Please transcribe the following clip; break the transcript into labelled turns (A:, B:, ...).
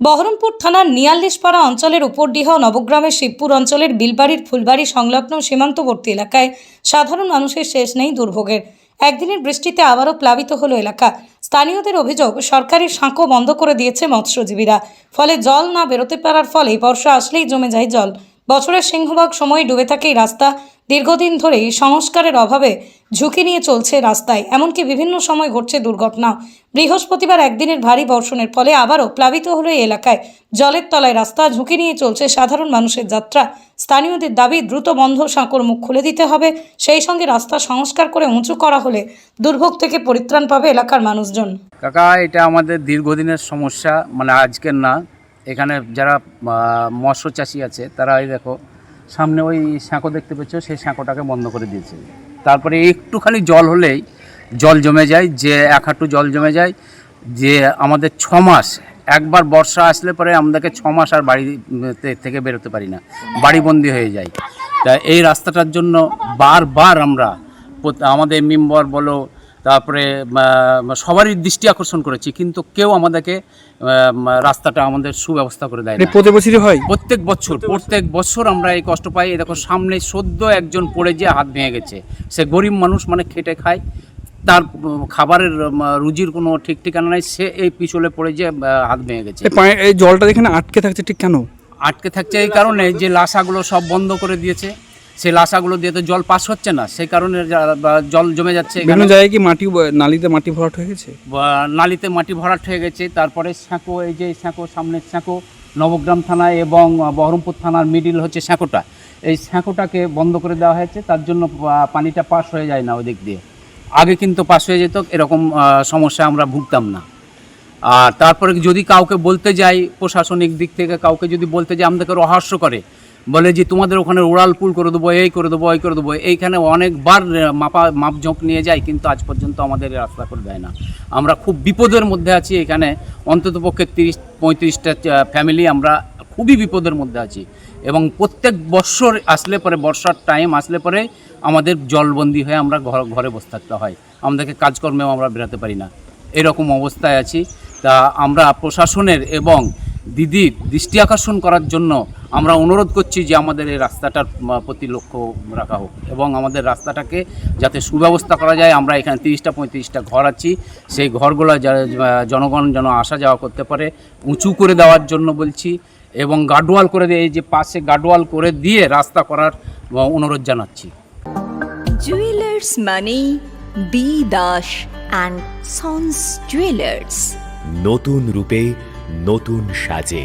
A: বহরমপুর থানার নিয়াল্লিশপাড়া অঞ্চলের উপরডিহ নবগ্রামের শিবপুর অঞ্চলের বিলবাড়ির ফুলবাড়ি সংলগ্ন সীমান্তবর্তী এলাকায় সাধারণ মানুষের শেষ নেই দুর্ভোগের। একদিনের বৃষ্টিতে আবারও প্লাবিত হলো এলাকা। স্থানীয়দের অভিযোগ সরকারি সাঁকো বন্ধ করে দিয়েছে মৎস্যজীবীরা। ফলে জল না বেরোতে পারার ফলে বর্ষা আসলেই জমে যায় জল। বছরের সিংহভাগ সময় ডুবে থাকে এই রাস্তা। দীর্ঘদিন ধরেই সংস্কারের অভাবে ঝুঁকি নিয়ে চলছে রাস্তায়। এমনকি বিভিন্ন সময় ঘটছে দুর্ঘটনা। বৃহস্পতিবার একদিনের ভারী বর্ষণের ফলে আবারও প্লাবিত হলো এই এলাকায়। জলের তলায় রাস্তা ঝুঁকি নিয়ে চলছে সাধারণ মানুষের যাত্রা। স্থানীয়দের দাবি, দ্রুত বন্ধ সাঁকোর মুখ খুলে দিতে হবে। সেই সঙ্গে রাস্তা সংস্কার করে উঁচু করা হলে দুর্ভোগ থেকে পরিত্রাণ পাবে এলাকার মানুষজন।
B: কাকা, এটা আমাদের দীর্ঘদিনের সমস্যা। মানে আজকের না এখানে যারা মৎস্য চাষি আছে, তারা এই দেখো, সামনে ওই সাঁকো দেখতে পেয়েছ, সেই সাঁকোটাকে বন্ধ করে দিয়েছে। তারপরে একটুখানি জল হলেই জল জমে যায়, যে এক হাঁটু জল জমে যায়, যে আমাদের ছ মাস, একবার বর্ষা আসলে পরে আমাদেরকে ছ মাস আর বাড়ি থেকে বেরোতে পারি না, বাড়িবন্দি হয়ে যায়। তা এই রাস্তাটার জন্য বারবার আমরা আমাদের মেম্বার বলো তারপরে সবারই দৃষ্টি আকর্ষণ করেছি কিন্তু কেউ আমাদেরকে রাস্তাটা আমাদের সুব্যবস্থা করে দেয় না।
C: প্রতি বছরই হয়?
B: প্রত্যেক বছর প্রত্যেক বছর আমরা এই কষ্ট পাই। দেখো সামনে সদ্য একজন পড়ে যে হাত ভেঙে গেছে। সে গরিব মানুষ মানে খেটে খায়। তার খাবারের রুজির কোনো ঠিক ঠিকানা নাই। সে এই পিছলে পড়ে যে হাত ভেঙে গেছে।
C: এই জলটা যেখানে আটকে থাকছে ঠিক কেন?
B: আটকে থাকছে এই কারণে যে লাশাগুলো সব বন্ধ করে দিয়েছে। সেই লাশাগুলো দিয়ে তো জল পাস হচ্ছে না সেই কারণে জল জমে যাচ্ছে
C: বিভিন্ন জায়গায় কি মাটি নালিতে মাটি ভরাট হয়ে গেছে?
B: বা নালিতে মাটি ভরাট হয়ে গেছে তারপরে সাঁকো এই যে সাঁকো সামনের সাঁকো নবগ্রাম থানায় এবং বহরমপুর থানার মিডিল হচ্ছে সাঁকোটা। এই সাঁকোটাকে বন্ধ করে দেওয়া হয়েছে তার জন্য পানিটা পাস হয়ে যায় না ওদিক দিয়ে। আগে কিন্তু পাস হয়ে যেত এরকম সমস্যা আমরা ভুগতাম না। আর তারপরে যদি কাউকে বলতে যাই প্রশাসনিক দিক থেকে কাউকে যদি বলতে যাই আমাদেরকে রহস্য করে বলে যে তোমাদের ওখানে উড়াল পুল করে দেবো, এই করে দেবো এই করে দেবো। এইখানে অনেকবার মাপা মাপঝোঁক নিয়ে যায়, কিন্তু আজ পর্যন্ত আমাদের রাস্তা করে দেয় না। আমরা খুব বিপদের মধ্যে আছি এখানে। অন্ততপক্ষে তিরিশ, পঁয়ত্রিশটা ফ্যামিলি আমরা খুবই বিপদের মধ্যে আছি। এবং প্রত্যেক বৎসর আসলে পরে বর্ষার টাইম আসলে পরে আমাদের জলবন্দি হয়ে আমরা ঘর, ঘরে বসে থাকতে হয়। আমাদেরকে কাজকর্মেও আমরা বেরোতে পারি না। এরকম অবস্থায় আছি। তা আমরা প্রশাসনের এবং দিদির দৃষ্টি আকর্ষণ করার জন্য আমরা অনুরোধ করছি যে আমাদের এই রাস্তাটার প্রতি লক্ষ্য রাখা হোক এবং আমাদের রাস্তাটাকে যাতে সুব্যবস্থা করা যায়। আমরা এখানে তিরিশটা পঁয়ত্রিশটা ঘর আছি। সেই ঘরগুলো জনগণ যেন আসা যাওয়া করতে পারে। উঁচু করে দেওয়ার জন্য বলছি এবং গার্ডওয়াল করে দিয়ে এই যে পাশে গার্ডওয়াল করে দিয়ে রাস্তা করার অনুরোধ জানাচ্ছি।
D: জুয়েলার্স মানে B Das and sons jewellers
E: নতুন রূপে নতুন সাজে।